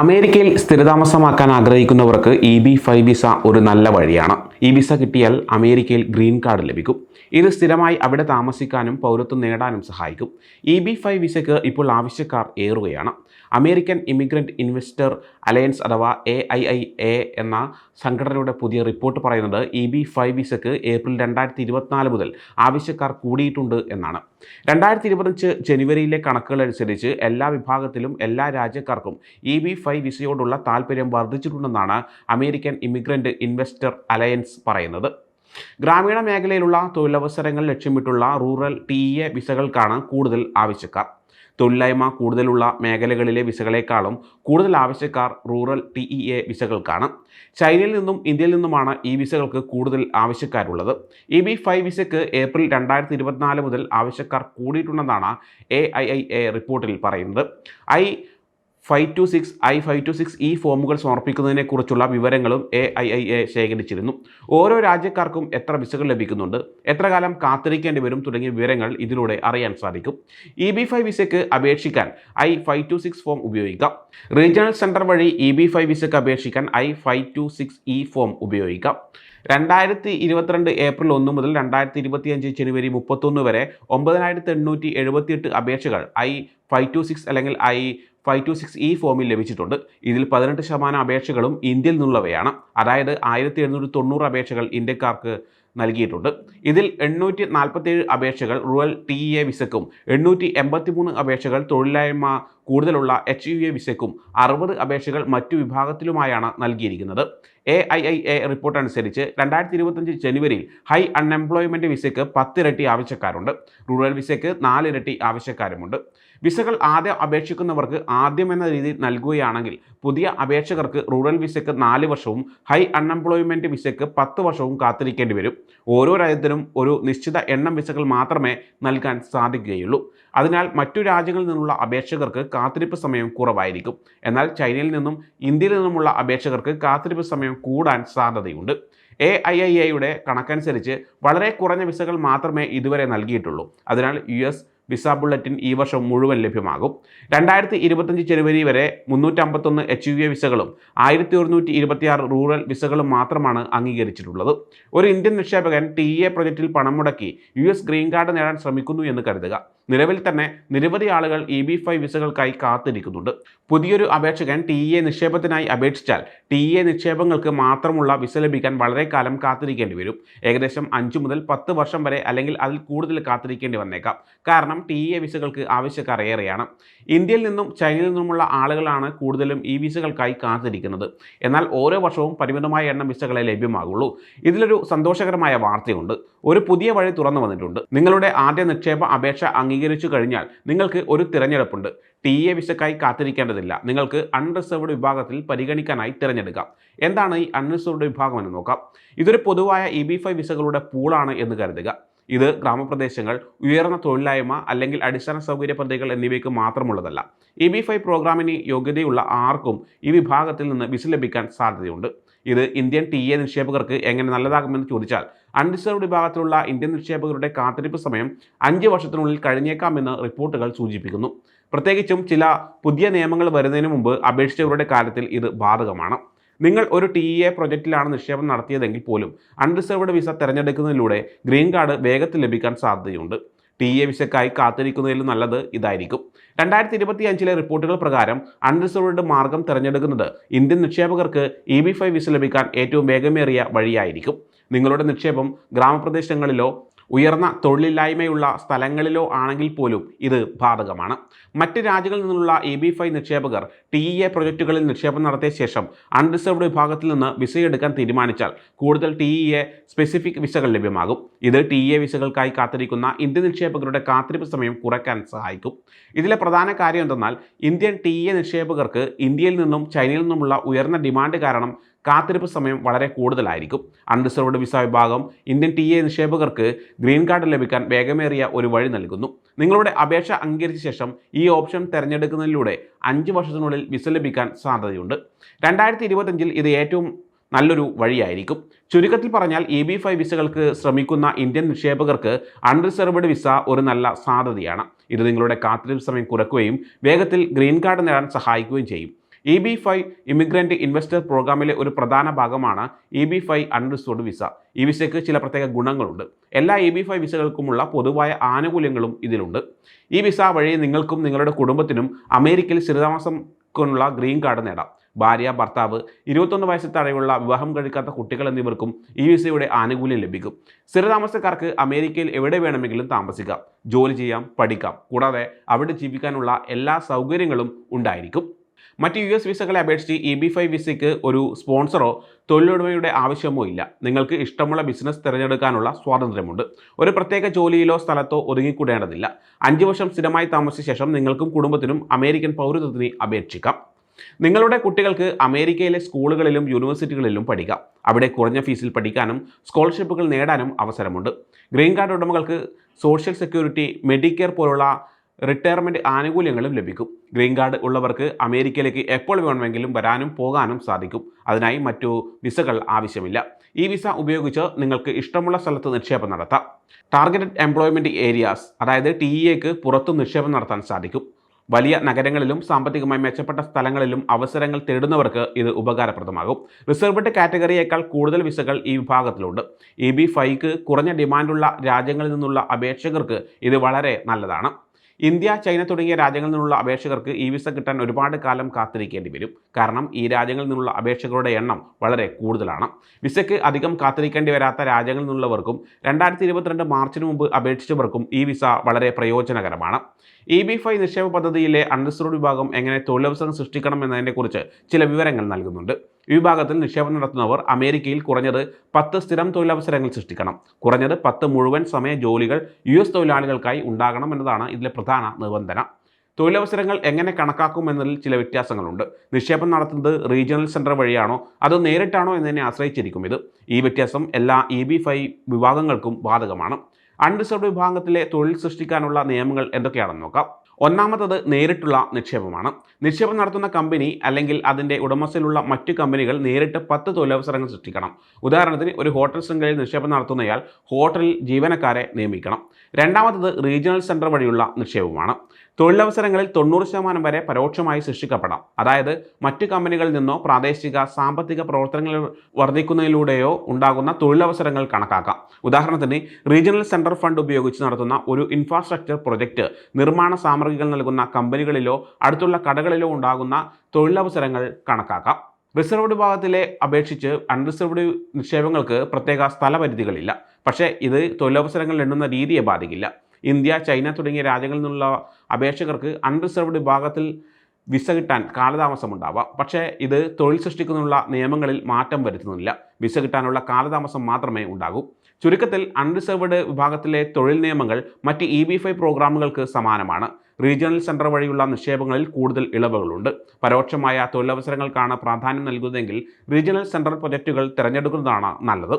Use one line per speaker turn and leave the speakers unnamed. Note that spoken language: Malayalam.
അമേരിക്കയിൽ സ്ഥിരതാമസമാക്കാൻ ആഗ്രഹിക്കുന്നവർക്ക് ഇ ബി ഫൈവ് വിസ ഒരു നല്ല വഴിയാണ്. ഈ വിസ കിട്ടിയാൽ അമേരിക്കയിൽ ഗ്രീൻ കാർഡ് ലഭിക്കും. ഇത് സ്ഥിരമായി അവിടെ താമസിക്കാനും പൗരത്വം നേടാനും സഹായിക്കും. ഇ ബി ഫൈവ് വിസയ്ക്ക് ഇപ്പോൾ ആവശ്യക്കാർ ഏറുകയാണ്. അമേരിക്കൻ ഇമിഗ്രന്റ് ഇൻവെസ്റ്റർ അലയൻസ് അഥവാ എ ഐ ഐ എ എന്ന സംഘടനയുടെ പുതിയ റിപ്പോർട്ട് പറയുന്നത് ഇ ബി ഫൈവ് വിസയ്ക്ക് ഏപ്രിൽ രണ്ടായിരത്തി ഇരുപത്തിനാല് മുതൽ ആവശ്യക്കാർ കൂടിയിട്ടുണ്ട് എന്നാണ്. രണ്ടായിരത്തി ഇരുപത്തഞ്ച് ജനുവരിയിലെ കണക്കുകൾ അനുസരിച്ച് എല്ലാ വിഭാഗത്തിലും എല്ലാ രാജ്യക്കാർക്കും ഇ ബി ഫൈവ് വിസയോടുള്ള താല്പര്യം വർദ്ധിച്ചിട്ടുണ്ടെന്നാണ് അമേരിക്കൻ ഇമിഗ്രന്റ് ഇൻവെസ്റ്റർ അലയൻസ് പറയുന്നത്. ഗ്രാമീണ മേഖലയിലുള്ള തൊഴിലവസരങ്ങൾ ലക്ഷ്യമിട്ടുള്ള റൂറൽ ടി എ വിസകൾക്കാണ് കൂടുതൽ ആവശ്യക്കാർ. തൊഴിലില്ലായ്മ കൂടുതലുള്ള മേഖലകളിലെ വിസകളേക്കാളും കൂടുതൽ ആവശ്യക്കാർ റൂറൽ ടി ഇ എ വിസകൾക്കാണ്. ചൈനയിൽ നിന്നും ഇന്ത്യയിൽ നിന്നുമാണ് ഈ വിസകൾക്ക് കൂടുതൽ ആവശ്യക്കാരുള്ളത്. ഇ ബി ഫൈവ് വിസയ്ക്ക് ഏപ്രിൽ രണ്ടായിരത്തി ഇരുപത്തിനാല് മുതൽ ആവശ്യക്കാർ കൂടിയിട്ടുണ്ടെന്നാണ് എ ഐ ഐ എ റിപ്പോർട്ടിൽ പറയുന്നത്. I five two six I five two six ഈ ഫോമുകൾ സമർപ്പിക്കുന്നതിനെക്കുറിച്ചുള്ള വിവരങ്ങളും എ ഐ ഐ എ ശേഖരിച്ചിരുന്നു. ഓരോ രാജ്യക്കാർക്കും എത്ര വിസകൾ ലഭിക്കുന്നുണ്ട് എത്ര കാലം കാത്തിരിക്കേണ്ടി വരും തുടങ്ങിയ വിവരങ്ങൾ ഇതിലൂടെ അറിയാൻ സാധിക്കും. ഇ ബി ഫൈവ് വിസയ്ക്ക് അപേക്ഷിക്കാൻ I five two six form ഉപയോഗിക്കാം. റീജിയണൽ സെന്റർ വഴി ഇ ബി ഫൈവ് വിസയ്ക്ക് അപേക്ഷിക്കാൻ I five two six E form ഉപയോഗിക്കാം. രണ്ടായിരത്തി ഇരുപത്തിരണ്ട് ഏപ്രിൽ ഒന്ന് മുതൽ രണ്ടായിരത്തി ഇരുപത്തിയഞ്ച് ജനുവരി മുപ്പത്തൊന്ന് വരെ ഒമ്പതിനായിരത്തി എണ്ണൂറ്റി എഴുപത്തിയെട്ട് അപേക്ഷകൾ ഐ ഫൈവ് ടു സിക്സ് അല്ലെങ്കിൽ I five two six E ഫോമിൽ ലഭിച്ചിട്ടുണ്ട്. ഇതിൽ പതിനെട്ട് ശതമാനം അപേക്ഷകളും ഇന്ത്യയിൽ നിന്നുള്ളവയാണ്. അതായത് ആയിരത്തി എഴുന്നൂറ്റി തൊണ്ണൂറ് അപേക്ഷകൾ ഇന്ത്യക്കാർക്ക് നൽകിയിട്ടുണ്ട്. ഇതിൽ എണ്ണൂറ്റി നാൽപ്പത്തേഴ് അപേക്ഷകൾ റൂറൽ ടി എ വിസക്കും എണ്ണൂറ്റി എൺപത്തി മൂന്ന് അപേക്ഷകൾ തൊഴിലില്ലായ്മ കൂടുതലുള്ള എച്ച് യു എ വിസയ്ക്കും അറുപത് അപേക്ഷകൾ മറ്റു വിഭാഗത്തിലുമായാണ് നൽകിയിരിക്കുന്നത്. A I I A report അനുസരിച്ച് രണ്ടായിരത്തി ഇരുപത്തഞ്ച് ജനുവരിയിൽ ഹൈ അൺഎംപ്ലോയ്മെന്റ് വിസയ്ക്ക് പത്തിരട്ടി ആവശ്യക്കാരുണ്ട്. റൂറൽ വിസയ്ക്ക് നാലിരട്ടി ആവശ്യക്കാരുമുണ്ട്. വിസകൾ ആദ്യം അപേക്ഷിക്കുന്നവർക്ക് ആദ്യം എന്ന രീതിയിൽ നൽകുകയാണെങ്കിൽ പുതിയ അപേക്ഷകർക്ക് റൂറൽ വിസയ്ക്ക് നാല് വർഷവും ഹൈ അൺഎംപ്ലോയ്മെന്റ് വിസയ്ക്ക് പത്ത് വർഷവും കാത്തിരിക്കേണ്ടി വരും. ഓരോ രാജ്യത്തിനും ഒരു നിശ്ചിത എണ്ണം വിസകൾ മാത്രമേ നൽകാൻ സാധിക്കുകയുള്ളൂ. അതിനാൽ മറ്റു രാജ്യങ്ങളിൽ നിന്നുള്ള അപേക്ഷകർക്ക് കാത്തിരിപ്പ് സമയം കുറവായിരിക്കും. എന്നാൽ ചൈനയിൽ നിന്നും ഇന്ത്യയിൽ നിന്നുമുള്ള അപേക്ഷകർക്ക് കാത്തിരിപ്പ് സമയം കൂടാൻ സാധ്യതയുണ്ട്. എ ഐ ഐ എയുടെ കണക്കനുസരിച്ച് വളരെ കുറഞ്ഞ വിസകൾ മാത്രമേ ഇതുവരെ നൽകിയിട്ടുള്ളൂ. അതിനാൽ യു എസ് വിസ ബുള്ളറ്റിൻ ഈ വർഷം മുഴുവൻ ലഭ്യമാകും. രണ്ടായിരത്തി ഇരുപത്തഞ്ച് ജനുവരി വരെ മുന്നൂറ്റമ്പത്തൊന്ന് എച്ച് യു എ വിസകളും ആയിരത്തി ഒരുന്നൂറ്റി ഇരുപത്തിയാറ് റൂറൽ വിസകളും മാത്രമാണ് അംഗീകരിച്ചിട്ടുള്ളത്. ഒരു ഇന്ത്യൻ നിക്ഷേപകൻ ടി എ പ്രൊജക്റ്റിൽ പണം മുടക്കി യു എസ് ഗ്രീൻ കാർഡ് നേടാൻ ശ്രമിക്കുന്നു എന്ന് കരുതുക. നിലവിൽ തന്നെ നിരവധി ആളുകൾ ഇ ബി ഫൈവ് വിസകൾക്കായി കാത്തിരിക്കുന്നുണ്ട്. പുതിയൊരു അപേക്ഷകൻ ടി എ നിക്ഷേപത്തിനായി അപേക്ഷിച്ചാൽ ടി എ നിക്ഷേപങ്ങൾക്ക് മാത്രമുള്ള വിസ ലഭിക്കാൻ വളരെ കാലം കാത്തിരിക്കേണ്ടി വരും. ഏകദേശം അഞ്ച് മുതൽ പത്ത് വർഷം വരെ അല്ലെങ്കിൽ അതിൽ കൂടുതൽ കാത്തിരിക്കേണ്ടി വന്നേക്കാം. കാരണം ടി എ വിസകൾക്ക് ആവശ്യക്കാർ ഏറെയാണ്. ഇന്ത്യയിൽ നിന്നും ചൈനയിൽ നിന്നുമുള്ള ആളുകളാണ് കൂടുതലും ഈ വിസകൾക്കായി കാത്തിരിക്കുന്നത്. എന്നാൽ ഓരോ വർഷവും പരിമിതമായ എണ്ണം വിസകളെ ലഭ്യമാകുള്ളൂ. ഇതിലൊരു സന്തോഷകരമായ വാർത്തയുണ്ട്. ഒരു പുതിയ വഴി തുറന്നു വന്നിട്ടുണ്ട്. നിങ്ങളുടെ ആദ്യ നിക്ഷേപ അപേക്ഷ അംഗീകരിച്ചു കഴിഞ്ഞാൽ നിങ്ങൾക്ക് ഒരു തിരഞ്ഞെടുപ്പുണ്ട്. T A വിസക്കായി കാത്തിരിക്കേണ്ടതില്ല. നിങ്ങൾക്ക് അൺറിസർവ്ഡ് വിഭാഗത്തിൽ പരിഗണിക്കാനായി തിരഞ്ഞെടുക്കാം. എന്താണ് ഈ അൺറിസർവ്ഡ് വിഭാഗം എന്ന് നോക്കാം. ഇതൊരു പൊതുവായ ഇ ബി ഫൈവ് വിസകളുടെ പൂളാണ് എന്ന് കരുതുക. ഇത് ഗ്രാമപ്രദേശങ്ങൾ ഉയർന്ന തൊഴിലില്ലായ്മ അല്ലെങ്കിൽ അടിസ്ഥാന സൗകര്യ പദ്ധതികൾ എന്നിവയ്ക്ക് മാത്രമുള്ളതല്ല. ഇ ബി ഫൈവ് പ്രോഗ്രാമിന് യോഗ്യതയുള്ള ആർക്കും ഈ വിഭാഗത്തിൽ നിന്ന് വിസ ലഭിക്കാൻ സാധ്യതയുണ്ട്. ഇത് ഇന്ത്യൻ ടി എ നിക്ഷേപകർക്ക് എങ്ങനെ നല്ലതാകുമെന്ന് ചോദിച്ചാൽ അൺറിസർവ്ഡ് വിഭാഗത്തിലുള്ള ഇന്ത്യൻ നിക്ഷേപകരുടെ കാത്തിരിപ്പ് സമയം അഞ്ച് വർഷത്തിനുള്ളിൽ കഴിഞ്ഞേക്കാമെന്ന് റിപ്പോർട്ടുകൾ സൂചിപ്പിക്കുന്നു. പ്രത്യേകിച്ചും ചില പുതിയ നിയമങ്ങൾ വരുന്നതിന് മുമ്പ് അപേക്ഷിച്ചവരുടെ കാര്യത്തിൽ ഇത് ബാധകമാണ്. നിങ്ങൾ ഒരു ടി എ പ്രൊജക്റ്റിലാണ് നിക്ഷേപം നടത്തിയതെങ്കിൽ പോലും അൺറിസർവ്ഡ് വിസ തിരഞ്ഞെടുക്കുന്നതിലൂടെ ഗ്രീൻ കാർഡ് വേഗത്തിൽ ലഭിക്കാൻ സാധ്യതയുണ്ട്. ടി എ വിശക്കായി കാത്തിരിക്കുന്നതിൽ നല്ലത് ഇതായിരിക്കും. രണ്ടായിരത്തി ഇരുപത്തി അഞ്ചിലെ റിപ്പോർട്ടുകൾ പ്രകാരം അൺറിസർവ്ഡ് മാർഗം തിരഞ്ഞെടുക്കുന്നത് ഇന്ത്യൻ നിക്ഷേപകർക്ക് ഇ ബി ഫൈവ് വിസ ലഭിക്കാൻ ഏറ്റവും വേഗമേറിയ വഴിയായിരിക്കും. നിങ്ങളുടെ നിക്ഷേപം ഗ്രാമപ്രദേശങ്ങളിലോ ഉയർന്ന തൊഴിലില്ലായ്മയുള്ള സ്ഥലങ്ങളിലോ ആണെങ്കിൽ പോലും ഇത് ബാധകമാണ്. മറ്റ് രാജ്യങ്ങളിൽ നിന്നുള്ള എ ബി ഫൈവ് നിക്ഷേപകർ ടി ഇ എ പ്രൊജക്റ്റുകളിൽ നിക്ഷേപം നടത്തിയ ശേഷം അൺറിസർവ്ഡ് വിഭാഗത്തിൽ നിന്ന് വിസയെടുക്കാൻ തീരുമാനിച്ചാൽ കൂടുതൽ ടി ഇ എ സ്പെസിഫിക് വിസകൾ ലഭ്യമാകും. ഇത് ടി ഇ എ വിസകൾക്കായി കാത്തിരിക്കുന്ന ഇന്ത്യൻ നിക്ഷേപകരുടെ കാത്തിരിപ്പ് സമയം കുറയ്ക്കാൻ സഹായിക്കും. ഇതിലെ പ്രധാന കാര്യം എന്തെന്നാൽ ഇന്ത്യൻ ടി ഇ എ നിക്ഷേപകർക്ക് ഇന്ത്യയിൽ നിന്നും ചൈനയിൽ നിന്നുമുള്ള ഉയർന്ന ഡിമാൻഡ് കാരണം കാത്തിരിപ്പ് സമയം വളരെ കൂടുതലായിരിക്കും. അൺറിസർവ്ഡ് വിസ വിഭാഗം ഇന്ത്യൻ ടി എ നിക്ഷേപകർക്ക് ഗ്രീൻ കാർഡ് ലഭിക്കാൻ വേഗമേറിയ ഒരു വഴി നൽകുന്നു. നിങ്ങളുടെ അപേക്ഷ അംഗീകരിച്ച ശേഷം ഈ ഓപ്ഷൻ തിരഞ്ഞെടുക്കുന്നതിലൂടെ അഞ്ച് വർഷത്തിനുള്ളിൽ വിസ ലഭിക്കാൻ സാധ്യതയുണ്ട്. രണ്ടായിരത്തി ഇരുപത്തഞ്ചിൽ ഇത് ഏറ്റവും നല്ലൊരു വഴിയായിരിക്കും. ചുരുക്കത്തിൽ പറഞ്ഞാൽ ഇ ബി ഫൈവ് വിസകൾക്ക് ശ്രമിക്കുന്ന ഇന്ത്യൻ നിക്ഷേപകർക്ക് അൺറിസർവ്ഡ് വിസ ഒരു നല്ല സാധ്യതയാണ്. ഇത് നിങ്ങളുടെ കാത്തിരിപ്പ് സമയം കുറയ്ക്കുകയും വേഗത്തിൽ ഗ്രീൻ കാർഡ് നേടാൻ സഹായിക്കുകയും ചെയ്യും. E B five immigrant investor പ്രോഗ്രാമിലെ ഒരു പ്രധാന ഭാഗമാണ് E B five unreserved visa ഈ വിസയ്ക്ക് ചില പ്രത്യേക ഗുണങ്ങളുണ്ട്. എല്ലാ ഇ ബി ഫൈവ് വിസകൾക്കുമുള്ള പൊതുവായ ആനുകൂല്യങ്ങളും ഇതിലുണ്ട്. ഈ വിസ വഴി നിങ്ങൾക്കും നിങ്ങളുടെ കുടുംബത്തിനും അമേരിക്കയിൽ സ്ഥിരതാമസത്തിനുള്ള ഗ്രീൻ കാർഡ് നേടാം. ഭാര്യ ഭർത്താവ് ഇരുപത്തൊന്ന് വയസ്സ് താഴെയുള്ള വിവാഹം കഴിക്കാത്ത കുട്ടികൾ എന്നിവർക്കും ഈ വിസയുടെ ആനുകൂല്യം ലഭിക്കും. സ്ഥിരതാമസക്കാർക്ക് അമേരിക്കയിൽ എവിടെ വേണമെങ്കിലും താമസിക്കാം. ജോലി ചെയ്യാം പഠിക്കാം. കൂടാതെ അവിടെ ജീവിക്കാനുള്ള എല്ലാ സൗകര്യങ്ങളും ഉണ്ടായിരിക്കും. മറ്റ് യു എസ് വിസകളെ അപേക്ഷിച്ച് ഇ ബി ഫൈവ് വിസയ്ക്ക് ഒരു സ്പോൺസറോ തൊഴിലുടമയുടെ ആവശ്യമോ ഇല്ല. നിങ്ങൾക്ക് ഇഷ്ടമുള്ള ബിസിനസ് തിരഞ്ഞെടുക്കാനുള്ള സ്വാതന്ത്ര്യമുണ്ട്. ഒരു പ്രത്യേക ജോലിയിലോ സ്ഥലത്തോ ഒതുങ്ങിക്കൂടേണ്ടതില്ല. അഞ്ച് വർഷം സ്ഥിരമായി താമസിച്ച ശേഷം നിങ്ങൾക്കും കുടുംബത്തിനും അമേരിക്കൻ പൗരത്വത്തിന് അപേക്ഷിക്കാം. നിങ്ങളുടെ കുട്ടികൾക്ക് അമേരിക്കയിലെ സ്കൂളുകളിലും യൂണിവേഴ്സിറ്റികളിലും പഠിക്കാം. അവിടെ കുറഞ്ഞ ഫീസിൽ പഠിക്കാനും സ്കോളർഷിപ്പുകൾ നേടാനും അവസരമുണ്ട്. ഗ്രീൻ കാർഡ് ഉടമകൾക്ക് സോഷ്യൽ സെക്യൂരിറ്റി മെഡിക്കെയർ പോലുള്ള റിട്ടയർമെന്റ് ആനുകൂല്യങ്ങളും ലഭിക്കും. ഗ്രീൻ കാർഡ് ഉള്ളവർക്ക് അമേരിക്കയിലേക്ക് എപ്പോൾ വേണമെങ്കിലും വരാനും പോകാനും സാധിക്കും. അതിനായി മറ്റു വിസകൾ ആവശ്യമില്ല. ഈ വിസ ഉപയോഗിച്ച് നിങ്ങൾക്ക് ഇഷ്ടമുള്ള സ്ഥലത്ത് നിക്ഷേപം നടത്താം. ടാർഗറ്റഡ് എംപ്ലോയ്മെന്റ് ഏരിയാസ് അതായത് ടി ഇക്ക് പുറത്തും നിക്ഷേപം നടത്താൻ സാധിക്കും. വലിയ നഗരങ്ങളിലും സാമ്പത്തികമായി മെച്ചപ്പെട്ട സ്ഥലങ്ങളിലും അവസരങ്ങൾ തേടുന്നവർക്ക് ഇത് ഉപകാരപ്രദമാകും. റിസർവ്ഡ് കാറ്റഗറിയേക്കാൾ കൂടുതൽ വിസകൾ ഈ വിഭാഗത്തിലുണ്ട്. ഇ ബി ഫൈക്ക് കുറഞ്ഞ ഡിമാൻഡുള്ള രാജ്യങ്ങളിൽ നിന്നുള്ള അപേക്ഷകർക്ക് ഇത് വളരെ നല്ലതാണ്. ഇന്ത്യ ചൈന തുടങ്ങിയ രാജ്യങ്ങളിൽ നിന്നുള്ള അപേക്ഷകർക്ക് ഈ വിസ കിട്ടാൻ ഒരുപാട് കാലം കാത്തിരിക്കേണ്ടി വരും. കാരണം ഈ രാജ്യങ്ങളിൽ നിന്നുള്ള അപേക്ഷകരുടെ എണ്ണം വളരെ കൂടുതലാണ്. വിസയ്ക്ക് അധികം കാത്തിരിക്കേണ്ടി വരാത്ത രാജ്യങ്ങളിൽ നിന്നുള്ളവർക്കും രണ്ടായിരത്തി ഇരുപത്തിരണ്ട് മാർച്ചിന് മുമ്പ് അപേക്ഷിച്ചവർക്കും ഈ വിസ വളരെ പ്രയോജനകരമാണ്. ഇ ബി ഫൈ നിക്ഷേപ പദ്ധതിയിലെ അൺറിസർവ്ഡ് വിഭാഗം എങ്ങനെ തൊഴിലവസരം സൃഷ്ടിക്കണം എന്നതിനെക്കുറിച്ച് ചില വിവരങ്ങൾ നൽകുന്നുണ്ട്. ഈ വിഭാഗത്തിൽ നിക്ഷേപം നടത്തുന്നവർ അമേരിക്കയിൽ കുറഞ്ഞത് പത്ത് സ്ഥിരം തൊഴിലവസരങ്ങൾ സൃഷ്ടിക്കണം. കുറഞ്ഞത് പത്ത് മുഴുവൻ സമയ ജോലികൾ യു എസ് തൊഴിലാളികൾക്കായി ഉണ്ടാകണം എന്നതാണ് ഇതിലെ പ്രധാന നിബന്ധന. തൊഴിലവസരങ്ങൾ എങ്ങനെ കണക്കാക്കും എന്നതിൽ ചില വ്യത്യാസങ്ങളുണ്ട്. നിക്ഷേപം നടത്തുന്നത് റീജിയണൽ സെന്റർ വഴിയാണോ? അതോ നേരിട്ടാണോ എന്നതിനെ ആശ്രയിച്ചിരിക്കും ഇത്. ഈ വ്യത്യാസം എല്ലാ ഇ ബി ഫൈവ് വിഭാഗങ്ങൾക്കും ബാധകമാണ്. അൺറിസർവ്ഡ് വിഭാഗത്തിലെ തൊഴിൽ സൃഷ്ടിക്കാനുള്ള നിയമങ്ങൾ എന്തൊക്കെയാണെന്ന് നോക്കാം. ഒന്നാമത്തത് നേരിട്ടുള്ള നിക്ഷേപമാണ്. നിക്ഷേപം നടത്തുന്ന കമ്പനി അല്ലെങ്കിൽ അതിന്റെ ഉടമസ്ഥയിലുള്ള മറ്റു കമ്പനികൾ നേരിട്ട് പത്ത് തൊഴിലവസരങ്ങൾ സൃഷ്ടിക്കണം. ഉദാഹരണത്തിന് ഒരു ഹോട്ടൽ ശൃംഖലയിൽ നിക്ഷേപം നടത്തുന്നയാൾ ഹോട്ടലിൽ ജീവനക്കാരെ നിയമിക്കണം. രണ്ടാമത്തത് റീജിയണൽ സെന്റർ വഴിയുള്ള നിക്ഷേപമാണ് തൊഴിലവസരങ്ങളിൽ തൊണ്ണൂറ് ശതമാനം വരെ പരോക്ഷമായി സൃഷ്ടിക്കപ്പെടാം. അതായത് മറ്റു കമ്പനികളിൽ നിന്നോ പ്രാദേശിക സാമ്പത്തിക പ്രവർത്തനങ്ങൾ വർദ്ധിക്കുന്നതിലൂടെയോ ഉണ്ടാകുന്ന തൊഴിലവസരങ്ങൾ കണക്കാക്കാം. ഉദാഹരണത്തിന് റീജിയണൽ സെന്റർ ഫണ്ട് ഉപയോഗിച്ച് നടത്തുന്ന ഒരു ഇൻഫ്രാസ്ട്രക്ചർ പ്രൊജക്റ്റ് നിർമ്മാണ സാമഗ്രികൾ നൽകുന്ന കമ്പനികളിലോ അടുത്തുള്ള കടകളിലോ ഉണ്ടാകുന്ന തൊഴിലവസരങ്ങൾ കണക്കാക്കാം. റിസർവ്ഡ് വിഭാഗത്തിലെ അപേക്ഷിച്ച് അൺറിസർവ്ഡ് നിക്ഷേപങ്ങൾക്ക് പ്രത്യേക സ്ഥലപരിധികളില്ല. പക്ഷേ ഇത് തൊഴിലവസരങ്ങൾ എണ്ണുന്ന രീതിയെ ബാധിക്കില്ല. ഇന്ത്യ ചൈന തുടങ്ങിയ രാജ്യങ്ങളിൽ നിന്നുള്ള അപേക്ഷകർക്ക് അൺറിസർവ്ഡ് വിഭാഗത്തിൽ വിസ കിട്ടാൻ കാലതാമസമുണ്ടാവാം പക്ഷേ ഇത് തൊഴിൽ സൃഷ്ടിക്കുന്നതിനുള്ള നിയമങ്ങളിൽ മാറ്റം വരുത്തുന്നില്ല. വിസ കിട്ടാനുള്ള കാലതാമസം മാത്രമേ ഉണ്ടാകൂ. ചുരുക്കത്തിൽ അൺറിസർവ്ഡ് വിഭാഗത്തിലെ തൊഴിൽ നിയമങ്ങൾ മറ്റ് ഇ ബി ഫൈവ് പ്രോഗ്രാമുകൾക്ക് സമാനമാണ്. റീജിയണൽ സെന്റർ വഴിയുള്ള നിക്ഷേപങ്ങളിൽ കൂടുതൽ ഇളവുകളുണ്ട്. പരോക്ഷമായ തൊഴിലവസരങ്ങൾക്കാണ് പ്രാധാന്യം നൽകുന്നതെങ്കിൽ റീജിയണൽ സെൻട്രൽ പ്രൊജക്റ്റുകൾ തിരഞ്ഞെടുക്കുന്നതാണ് നല്ലത്.